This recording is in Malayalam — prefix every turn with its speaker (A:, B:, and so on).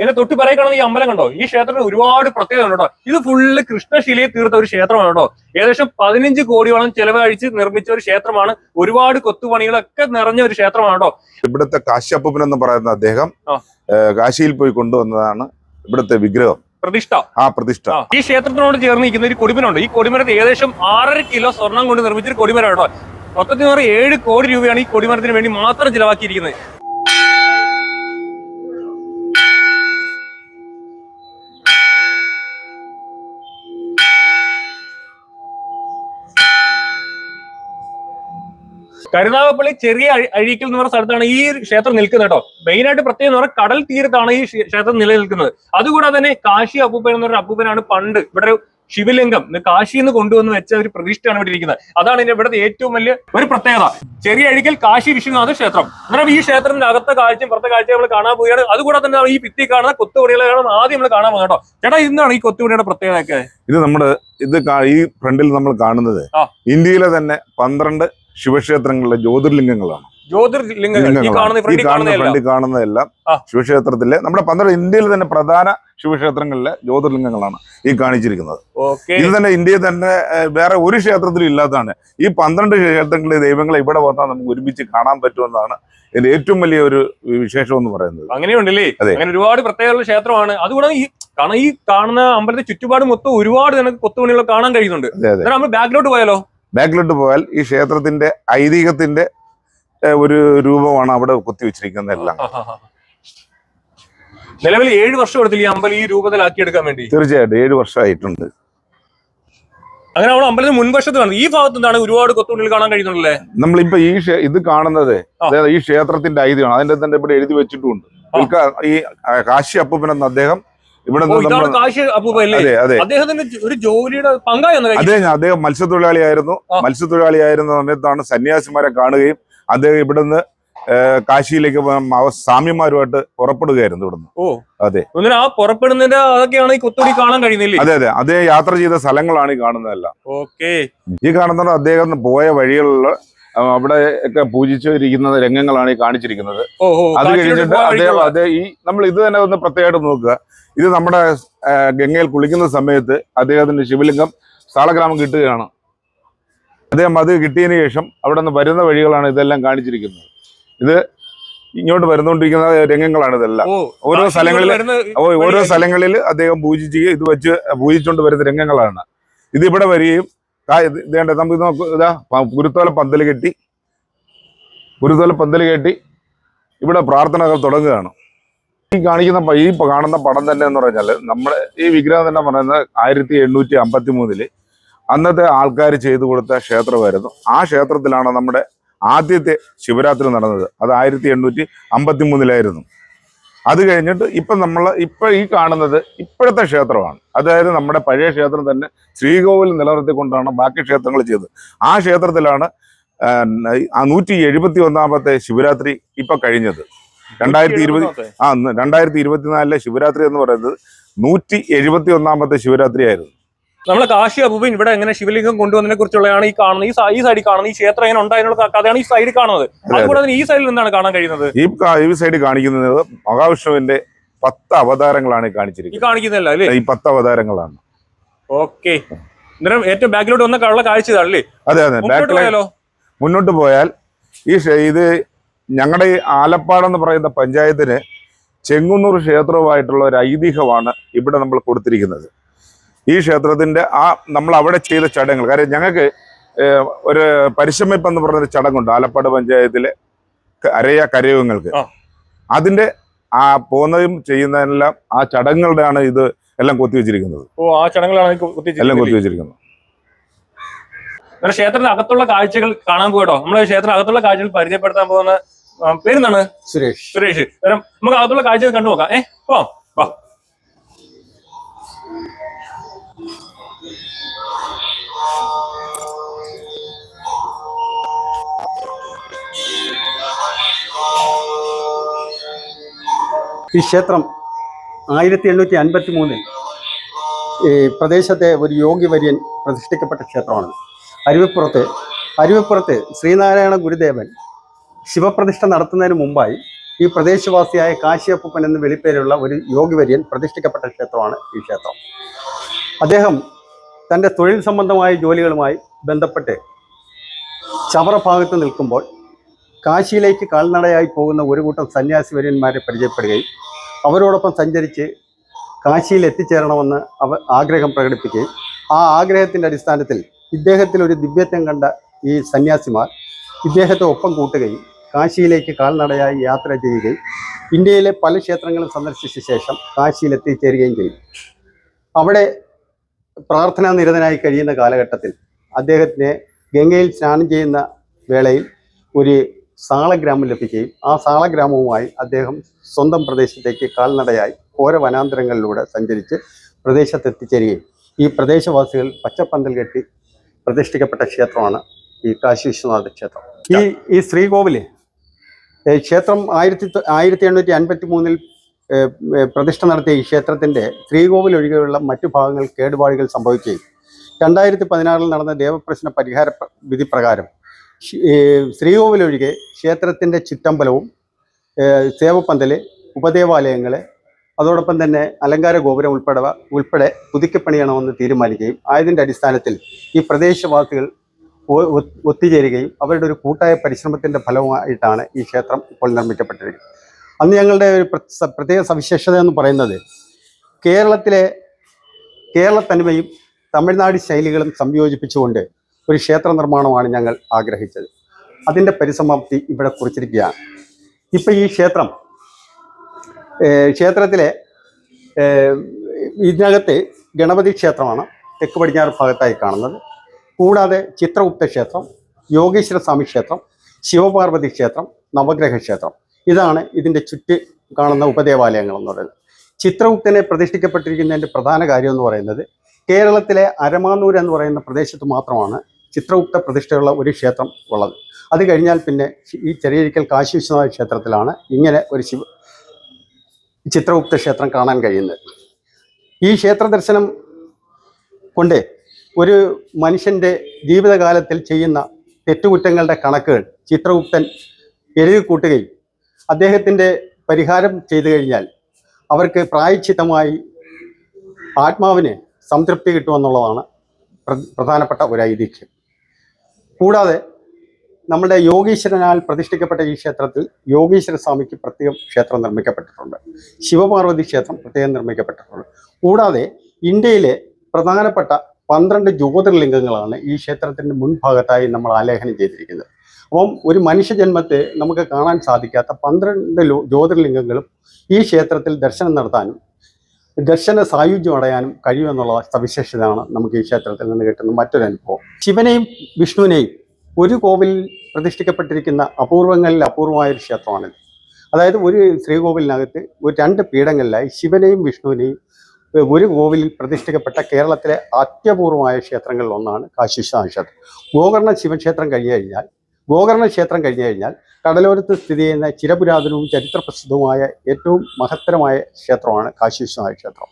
A: ഇതിന്റെ തൊട്ട് പറയ കാണുന്ന ഈ അമ്പലം കണ്ടോ? ഈ ക്ഷേത്രത്തിന് ഒരുപാട് പ്രത്യേകത ഉണ്ട് കേട്ടോ. ഇത് ഫുള്ള് കൃഷ്ണശിലയെ തീർത്ത ഒരു ക്ഷേത്രമാണ്? കേട്ടോ ഏകദേശം പതിനഞ്ച് കോടിയോളം ചെലവഴിച്ച് നിർമ്മിച്ച ഒരു ക്ഷേത്രമാണ്. ഒരുപാട് കൊത്തുപണികളൊക്കെ നിറഞ്ഞ ഒരു ക്ഷേത്രമാണ് കേട്ടോ?
B: ഇവിടുത്തെ കാശ്യപ്പൻ എന്ന് പറയുന്ന അദ്ദേഹം. കാശിയിൽ പോയി കൊണ്ടുവന്നതാണ് ഇവിടുത്തെ വിഗ്രഹം.
A: പ്രതിഷ്ഠ.
B: ആ പ്രതിഷ്ഠ.
A: ഈ ക്ഷേത്രത്തിനോട് ചേർന്ന് നിൽക്കുന്ന ഒരു കൊടിമരമുണ്ട്. ഈ കൊടിമരത്തിൽ ഏകദേശം ആറര കിലോ സ്വർണം കൊണ്ട് നിർമ്മിച്ചൊരു കൊടിമരം കേട്ടോ. മൊത്തത്തിൽ എന്ന് ഏഴ് കോടി രൂപയാണ് ഈ കൊടിമരത്തിന് വേണ്ടി മാത്രം ചിലവാക്കിയിരിക്കുന്നത്. കരുനാഗപ്പള്ളി ചെറിയ അഴി- അഴീക്കൽ എന്ന് പറഞ്ഞ സ്ഥലത്താണ് ഈ ക്ഷേത്രം നിൽക്കുന്നത് കേട്ടോ. മെയിൻ ആയിട്ട് പ്രത്യേകം എന്ന് പറഞ്ഞാൽ കടൽ തീരത്താണ് ഈ ക്ഷേത്രം നിലനിൽക്കുന്നത്. അതുകൂടാതെ തന്നെ കാശി അപ്പൂപ്പൻ എന്ന് പറഞ്ഞ അപ്പൂപ്പനാണ് പണ്ട് ഇവിടെ ശിവലിംഗം കാശിയിൽ നിന്ന് കൊണ്ടുവന്ന് വെച്ച ഒരു പ്രതിഷ്ഠയാണ് ഇവിടെ ഇരിക്കുന്നത്. അതാണ് ഇതിന്റെ ഇവിടുത്തെ ഏറ്റവും വലിയ ഒരു പ്രത്യേകത. ചെറിയ അഴിക്കൽ കാശി വിശ്വനാഥ ക്ഷേത്രം. അന്നേരം ഈ ക്ഷേത്രത്തിന്റെ അകത്തെ കാഴ്ചയും പുറത്തെ കാഴ്ച നമ്മൾ കാണാൻ പോവുകയാണ്. അതുകൂടാതെ തന്നെ ഈ ഭിത്തി കാണുന്ന കൊത്തുപണികളാണ് ആദ്യം നമ്മൾ കാണാൻ പോകുന്നത് കേട്ടോ. ചേട്ടാ ഇന്നാണ് ഈ കൊത്തുപണിയുടെ പ്രത്യേകതയൊക്കെ?
B: ഇത് നമ്മുടെ ഇത് ഈ ഫ്രണ്ടിൽ നമ്മൾ കാണുന്നത് ഇന്ത്യയിലെ തന്നെ പന്ത്രണ്ട് ശിവക്ഷേത്രങ്ങളിലെ ജ്യോതിർലിംഗങ്ങളാണ്.
A: ജ്യോതിർലിംഗങ്ങൾ. കാണുന്നതല്ല.
B: ശിവക്ഷേത്രത്തിലെ നമ്മുടെ പന്ത്രണ്ട് ഇന്ത്യയിൽ തന്നെ പ്രധാന ശിവക്ഷേത്രങ്ങളിലെ ജ്യോതിർലിംഗങ്ങളാണ് ഈ കാണിച്ചിരിക്കുന്നത്.
A: ഓക്കെ.
B: ഇത് തന്നെ ഇന്ത്യയിൽ തന്നെ വേറെ ഒരു ക്ഷേത്രത്തിലും ഇല്ലാത്തതാണ്. ഈ പന്ത്രണ്ട് ക്ഷേത്രങ്ങളിലെ ദൈവങ്ങളെ ഇവിടെ വന്നാൽ നമുക്ക് ഒരുമിച്ച് കാണാൻ പറ്റുമെന്നാണ് ഇതിന്റെ ഏറ്റവും വലിയ ഒരു വിശേഷം എന്ന് പറയുന്നത്.
A: അങ്ങനെയുണ്ടല്ലേ. അങ്ങനെ ഒരുപാട് പ്രത്യേകതയുള്ള ക്ഷേത്രമാണ്. അതുകൂടാതെ ഈ കാരണം ഈ കാണുന്ന അമ്പലത്തെ ചുറ്റുപാട് മൊത്തം ഒരുപാട് നമുക്ക് കൊത്തുപണികൾ കാണാൻ കഴിയുന്നുണ്ട്. നമ്മൾ ബാക്കിലോട്ട് പോയാലോ?
B: ബാക്കിലോട്ട് പോയാൽ ഈ ക്ഷേത്രത്തിന്റെ ഐതിഹ്യത്തിന്റെ ഒരു രൂപമാണ് അവിടെ കുത്തിവെച്ചിരിക്കുന്നത് എല്ലാം.
A: നിലവിൽ ഏഴ് വർഷം എടുത്തില്ല ഈ അമ്പലം ഈ രൂപത്തിലാക്കി എടുക്കാൻ വേണ്ടി?
B: തീർച്ചയായിട്ടും ഏഴ് വർഷമായിട്ടുണ്ട്.
A: അങ്ങനെ നമ്മൾ അമ്പലത്തിന് മുൻവശത്ത് കാണുന്നത് ഈ ഭാഗത്ത് എന്താണ് ഒരുപാട് കൊത്തുപണികൾ കാണാൻ കഴിയുന്നുണ്ടല്ലേ?
B: നമ്മളിപ്പോ ഈ ഇത് കാണുന്നത് അതായത് ഈ ക്ഷേത്രത്തിന്റെ ഐതിഹ്യമാണ്. അതിന്റെ തന്നെ ഇവിടെ എഴുതി വെച്ചിട്ടുണ്ട് ഈ കാശി അപ്പൂപ്പൻ എന്ന അദ്ദേഹം ഇവിടെ
A: അദ്ദേഹത്തിന്റെ ഒരു ജോലിയുടെ
B: അദ്ദേഹം അദ്ദേഹം മത്സ്യത്തൊഴിലാളിയായിരുന്നു. മത്സ്യത്തൊഴിലാളിയായിരുന്ന സമയത്താണ് സന്യാസിമാരെ കാണുകയും അദ്ദേഹം ഇവിടുന്ന് കാശിയിലേക്ക് സാമ്യന്മാരുമായിട്ട് പുറപ്പെടുകയായിരുന്നു ഇവിടുന്ന്.
A: ഓ.
B: അതെ.
A: ആ പുറപ്പെടുന്നതിന്റെ അതൊക്കെയാണ് ഈ കൊത്തുടി കാണാൻ കഴിയുന്നില്ലേ?
B: അതെ അതെ. അദ്ദേഹം യാത്ര ചെയ്ത സ്ഥലങ്ങളാണ് ഈ കാണുന്നതെല്ലാം.
A: ഓക്കെ.
B: ഈ കാണുന്നത് അദ്ദേഹം പോയ വഴികളിൽ അവിടെ ഒക്കെ പൂജിച്ചിരിക്കുന്ന രംഗങ്ങളാണ് ഈ കാണിച്ചിരിക്കുന്നത്. അത് കഴിഞ്ഞിട്ട് അദ്ദേഹം അതേ ഈ നമ്മൾ ഇത് തന്നെ ഒന്ന് പ്രത്യേകമായിട്ട് നോക്കുക. ഇത് നമ്മുടെ ഗംഗയിൽ കുളിക്കുന്ന സമയത്ത് അദ്ദേഹത്തിന്റെ ശിവലിംഗം സാളഗ്രാമം കിട്ടുകയാണ്. അദ്ദേഹം അത് കിട്ടിയതിന് ശേഷം അവിടെ നിന്ന് വരുന്ന വഴികളാണ് ഇതെല്ലാം കാണിച്ചിരിക്കുന്നത്. ഇത് ഇങ്ങോട്ട് വരുന്നോണ്ടിരിക്കുന്ന രംഗങ്ങളാണ് ഇതെല്ലാം. ഓരോ സ്ഥലങ്ങളിൽ ഓരോ സ്ഥലങ്ങളിൽ അദ്ദേഹം പൂജിച്ച് ഇത് വെച്ച് പൂജിച്ചുകൊണ്ട് വരുന്ന രംഗങ്ങളാണ്. ഇത് ഇവിടെ വരികയും ഇതേണ്ട നമുക്ക് ഇത് നോക്കൂ ഇതാ ഗുരുത്തോല പന്തൽ കെട്ടി. ഗുരുത്തോല പന്തൽ കെട്ടി. ഇവിടെ പ്രാർത്ഥനകൾ തുടങ്ങുകയാണ്. ഈ കാണിക്കുന്ന ഈ കാണുന്ന പടം തന്നെ എന്ന് പറഞ്ഞാൽ നമ്മുടെ ഈ വിഗ്രഹം തന്നെ പറയുന്നത് ആയിരത്തി എണ്ണൂറ്റി അമ്പത്തി മൂന്നിൽ അന്നത്തെ ആൾക്കാർ ചെയ്തു കൊടുത്ത ക്ഷേത്രമായിരുന്നു. ആ ക്ഷേത്രത്തിലാണ് നമ്മുടെ ആദ്യത്തെ ശിവരാത്രി നടന്നത്. അത് ആയിരത്തി എണ്ണൂറ്റി അമ്പത്തി മൂന്നിലായിരുന്നു അത് കഴിഞ്ഞിട്ട് ഇപ്പം നമ്മൾ ഇപ്പം ഈ കാണുന്നത് ഇപ്പോഴത്തെ ക്ഷേത്രമാണ്. അതായത് നമ്മുടെ പഴയ ക്ഷേത്രം തന്നെ ശ്രീകോവിൽ നിലനിർത്തിക്കൊണ്ടാണ് ബാക്കി ക്ഷേത്രങ്ങൾ ചെയ്തത്. ആ ക്ഷേത്രത്തിലാണ് ആ, നൂറ്റി എഴുപത്തി ഒന്നാമത്തെ ശിവരാത്രി ഇപ്പൊ കഴിഞ്ഞത്. രണ്ടായിരത്തി ഇരുപത് ആ രണ്ടായിരത്തി ഇരുപത്തിനാലിലെ ശിവരാത്രി എന്ന് പറയുന്നത് നൂറ്റി എഴുപത്തി ഒന്നാമത്തെ ശിവരാത്രി ആയിരുന്നു
A: നമ്മളെ കാശി അബുബിൻ ഇവിടെ എങ്ങനെ ശിവലിംഗം കൊണ്ടുവന്നതിനെ കുറിച്ചുള്ളതാണ് ഈ കാണുന്നത്. ഈ ഈ സൈഡിൽ കാണുന്നത്. ഈ ക്ഷേത്രം എങ്ങനെ ഉണ്ടായതിനുള്ള കഥയാണ് ഈ സൈഡിൽ കാണുന്നത്. അതുകൂടാതെ ഈ സൈഡിൽ എന്താണ് കാണാൻ കഴിയുന്നത്?
B: ഈ ഈ സൈഡ് കാണിക്കുന്നത് മഹാവിഷ്ണുവിന്റെ പത്ത് അവതാരങ്ങളാണ് കാണിച്ചിരിക്കുന്നത്
A: ഈ കാണിക്കുന്നില്ല അല്ലേ?
B: ഈ പത്ത് അവതാരങ്ങളാണ്.
A: ഓക്കെ അന്നേരം ഏറ്റവും ബാക്കിലോട്ട് വന്ന കള്ള കാഴ്ച അല്ലേ
B: അതെ അതെ. ബാക്കിലോ മുന്നോട്ട് പോയാൽ ഈ ഇത് ഞങ്ങളുടെ ഈ ആലപ്പാടെന്ന് പറയുന്ന പഞ്ചായത്തിന് ചെങ്ങുന്നൂർ ക്ഷേത്രവുമായിട്ടുള്ള ഒരു ഐതിഹ്യമാണ് ഇവിടെ നമ്മൾ കൊടുത്തിരിക്കുന്നത്. ഈ ക്ഷേത്രത്തിന്റെ ആ നമ്മൾ അവിടെ ചെയ്ത ചടങ്ങുകൾ. കാര്യം ഞങ്ങൾക്ക് ഒരു പരിശ്രമിപ്പ് എന്ന് പറയുന്ന ഒരു ചടങ്ങുണ്ട് ആലപ്പാട് പഞ്ചായത്തിലെ അരയ
A: കരയുങ്ങൾക്ക്.
B: അതിന്റെ ആ പോകുന്നതും ചെയ്യുന്നതെല്ലാം ആ ചടങ്ങുകളുടെയാണ് ഇത് എല്ലാം കൊത്തി വെച്ചിരിക്കുന്നത്.
A: ഓ ആ ചടങ്ങുകളാണ്
B: എല്ലാം. കൊത്തിവെച്ചിരിക്കുന്നത്
A: ക്ഷേത്രത്തിന്റെ അകത്തുള്ള കാഴ്ചകൾ കാണാൻ പോകട്ടോ നമ്മളെ ക്ഷേത്രം അകത്തുള്ള കാഴ്ചകൾ പരിചയപ്പെടുത്താൻ പോകുന്ന പേരുന്നാണ് പേരെന്താണ്?
C: സുരേഷ്.
A: സുരേഷ്. നമുക്ക് അകത്തുള്ള കാഴ്ചകൾ കണ്ടു നോക്കാം ഏ പോവാം.
C: ഈ ക്ഷേത്രം ആയിരത്തി എണ്ണൂറ്റി അൻപത്തി മൂന്നിൽ ഈ പ്രദേശത്തെ ഒരു യോഗിവര്യൻ പ്രതിഷ്ഠിക്കപ്പെട്ട ക്ഷേത്രമാണ്. അരുവിപ്പുറത്ത് അരുവിപ്പുറത്ത് ശ്രീനാരായണ ഗുരുദേവൻ ശിവപ്രതിഷ്ഠ നടത്തുന്നതിന് മുമ്പായി ഈ പ്രദേശവാസിയായ കാശിയപ്പൻ എന്ന വെളിപ്പേരുള്ള ഒരു യോഗിവര്യൻ പ്രതിഷ്ഠിക്കപ്പെട്ട ക്ഷേത്രമാണ് ഈ ക്ഷേത്രം. അദ്ദേഹം തന്റെ തൊഴിൽ സംബന്ധമായ ജോലികളുമായി ബന്ധപ്പെട്ട് ചവറ ഭാഗത്ത് നിൽക്കുമ്പോൾ കാശിയിലേക്ക് കാൽനടയായി പോകുന്ന ഒരു കൂട്ടം സന്യാസി വര്യന്മാരെ പരിചയപ്പെടുകയും അവരോടൊപ്പം സഞ്ചരിച്ച് കാശിയിൽ എത്തിച്ചേരണമെന്ന് അവർ ആഗ്രഹം പ്രകടിപ്പിക്കുകയും ആ ആഗ്രഹത്തിന്റെ അടിസ്ഥാനത്തിൽ ഇദ്ദേഹത്തിൽ ഒരു ദിവ്യത്വം കണ്ട ഈ സന്യാസിമാർ ഇദ്ദേഹത്തെ ഒപ്പം കൂട്ടുകയും കാശിയിലേക്ക് കാൽനടയായി യാത്ര ചെയ്യുകയും ഇന്ത്യയിലെ പല ക്ഷേത്രങ്ങളും സന്ദർശിച്ച ശേഷം കാശിയിൽ എത്തിച്ചേരുകയും അവിടെ പ്രാർത്ഥനാ നിരതനായി കഴിയുന്ന കാലഘട്ടത്തിൽ അദ്ദേഹത്തിന് ഗംഗയിൽ സ്നാനം ചെയ്യുന്ന വേളയിൽ ഒരു സാളഗ്രാമം ലഭിക്കുകയും ആ സാളഗ്രാമവുമായി അദ്ദേഹം സ്വന്തം പ്രദേശത്തേക്ക് കാൽനടയായി ഘോര വനാന്തരങ്ങളിലൂടെ സഞ്ചരിച്ച് പ്രദേശത്തെത്തിച്ചേരുകയും. ഈ പ്രദേശവാസികൾ പച്ചപ്പന്തൽ കെട്ടി പ്രതിഷ്ഠിക്കപ്പെട്ട ക്ഷേത്രമാണ് ഈ കാശി വിശ്വനാഥ ക്ഷേത്രം. ഈ ഈ ശ്രീകോവിൽ ക്ഷേത്രം ആയിരത്തി ആയിരത്തി എണ്ണൂറ്റി അൻപത്തി മൂന്നിൽ പ്രതിഷ്ഠ നടത്തിയ ഈ ക്ഷേത്രത്തിന്റെ ശ്രീകോവിൽ ഒഴികെയുള്ള മറ്റു ഭാഗങ്ങൾ കേടുപാടുകൾ സംഭവിക്കുകയും. രണ്ടായിരത്തി പതിനാറിൽ നടന്ന ദേവപ്രശ്ന പരിഹാര പ്ര- വിധി പ്രകാരം ശ്- ക്ഷേത്രത്തിന്റെ ചിറ്റമ്പലവും സേവപ്പന്തൽ സേവപ്പന്തൽ അതോടൊപ്പം തന്നെ അലങ്കാര ഗോപുരം ഉൾപ്പെടെ ഉൾപ്പെടെ പുതുക്കിപ്പണിയണമെന്ന് തീരുമാനിക്കുകയും ആയതിന്റെ അടിസ്ഥാനത്തിൽ ഈ പ്രദേശവാസികൾ ഒത്തുചേരുകയും അവരുടെ ഒരു കൂട്ടായ പരിശ്രമത്തിന്റെ ഫലമായിട്ടാണ് ഈ ക്ഷേത്രം ഇപ്പോൾ നിർമ്മിക്കപ്പെട്ടിരിക്കുന്നത്. അന്ന് ഞങ്ങളുടെ ഒരു പ്രത്യേക സവിശേഷത എന്ന് പറയുന്നത് കേരളത്തിലെ കേരള തനിമയും തമിഴ്നാട് ശൈലികളും സംയോജിപ്പിച്ചുകൊണ്ട് ഒരു ക്ഷേത്ര നിർമ്മാണമാണ് ഞങ്ങൾ ആഗ്രഹിച്ചത്. അതിന്റെ പരിസമാപ്തി ഇവിടെ കുറിച്ചിരിക്കുകയാണ്. ഇപ്പം ഈ ക്ഷേത്രം ക്ഷേത്രത്തിലെ ഇതിനകത്ത് ഗണപതി ക്ഷേത്രമാണ് തെക്ക് പടിഞ്ഞാറ് ഭാഗത്തായി കാണുന്നത്. കൂടാതെ ചിത്രഗുപ്ത ക്ഷേത്രം യോഗീശ്വര സ്വാമി ക്ഷേത്രം ശിവപാർവതി ക്ഷേത്രം നവഗ്രഹ ക്ഷേത്രം. ഇതാണ് ഇതിന്റെ ചുറ്റ് കാണുന്ന ഉപദേവാലയങ്ങൾ എന്ന് പറയുന്നത്. ചിത്രഗുപ്തനെ പ്രതിഷ്ഠിക്കപ്പെട്ടിരിക്കുന്നതിന്റെ പ്രധാന കാര്യം എന്ന് പറയുന്നത് കേരളത്തിലെ അരമാന്നൂർ എന്ന് പറയുന്ന പ്രദേശത്ത് മാത്രമാണ് ചിത്രഗുപ്ത പ്രതിഷ്ഠയുള്ള ഒരു ക്ഷേത്രം ഉള്ളത്. അത് കഴിഞ്ഞാൽ പിന്നെ ഈ ചെറിയരിക്കൽ കാശി വിശ്വനാഥ ക്ഷേത്രത്തിലാണ് ഇങ്ങനെ ഒരു ശിവ ചിത്രഗുപ്ത ക്ഷേത്രം കാണാൻ കഴിയുന്നത്. ഈ ക്ഷേത്ര ദർശനം കൊണ്ട് ഒരു മനുഷ്യന്റെ ജീവിതകാലത്തിൽ ചെയ്യുന്ന തെറ്റുകുറ്റങ്ങളുടെ കണക്കുകൾ ചിത്രഗുപ്തൻ എഴുതി കൂട്ടുകയും അദ്ദേഹത്തിന്റെ പരിഹാരം ചെയ്തു കഴിഞ്ഞാൽ അവർക്ക് പ്രായച്ചിത്തമായി ആത്മാവിന് സംതൃപ്തി കിട്ടുമെന്നുള്ളതാണ് പ്ര- പ്രധാനപ്പെട്ട ഒരു ഐതിഹ്യം. കൂടാതെ നമ്മുടെ യോഗീശ്വരനാൽ പ്രതിഷ്ഠിക്കപ്പെട്ട ഈ ക്ഷേത്രത്തിൽ യോഗീശ്വര സ്വാമിക്ക് പ്രത്യേകം ക്ഷേത്രം നിർമ്മിക്കപ്പെട്ടിട്ടുണ്ട്. ശിവപാർവതി ക്ഷേത്രം പ്രത്യേകം നിർമ്മിക്കപ്പെട്ടിട്ടുണ്ട്. കൂടാതെ ഇന്ത്യയിലെ പ്രധാനപ്പെട്ട പന്ത്രണ്ട് ജ്യോതിർലിംഗങ്ങളാണ് ഈ ക്ഷേത്രത്തിന്റെ മുൻഭാഗത്തായി നമ്മൾ ആലേഖനം ചെയ്തിരിക്കുന്നത്. അപ്പം ഒരു മനുഷ്യജന്മത്തെ നമുക്ക് കാണാൻ സാധിക്കാത്ത പന്ത്രണ്ട് ജ്യോതിർലിംഗങ്ങളും ഈ ക്ഷേത്രത്തിൽ ദർശനം നടത്താനും ദർശന സായുജ്യം അടയാനും കഴിയുമെന്നുള്ള സവിശേഷതയാണ് നമുക്ക് ഈ ക്ഷേത്രത്തിൽ നിന്ന് കിട്ടുന്ന മറ്റൊരു അനുഭവം. ശിവനെയും വിഷ്ണുവിനെയും ഒരു കോവിലിൽ പ്രതിഷ്ഠിക്കപ്പെട്ടിരിക്കുന്ന അപൂർവങ്ങളിൽ അപൂർവമായ ഒരു ക്ഷേത്രമാണിത്. അതായത് ഒരു ശ്രീകോവിലിനകത്ത് ഒരു രണ്ട് പീഠങ്ങളിലായി ശിവനെയും വിഷ്ണുവിനെയും ഒരു കോവിലിൽ പ്രതിഷ്ഠിക്കപ്പെട്ട കേരളത്തിലെ അത്യപൂർവമായ ക്ഷേത്രങ്ങളിൽ ഒന്നാണ് കാശി ക്ഷേത്രം. ഗോകർണ ശിവക്ഷേത്രം കഴിഞ്ഞു കഴിഞ്ഞാൽ ഗോകർണ ക്ഷേത്രം കഴിഞ്ഞു കഴിഞ്ഞാൽ കടലോരത്ത് സ്ഥിതി ചെയ്യുന്ന ചിരപുരാതനവും ചരിത്രപ്രസിദ്ധവുമായ ഏറ്റവും മഹത്തരമായ ക്ഷേത്രമാണ് കാശി വിശ്വനാഥ ക്ഷേത്രം.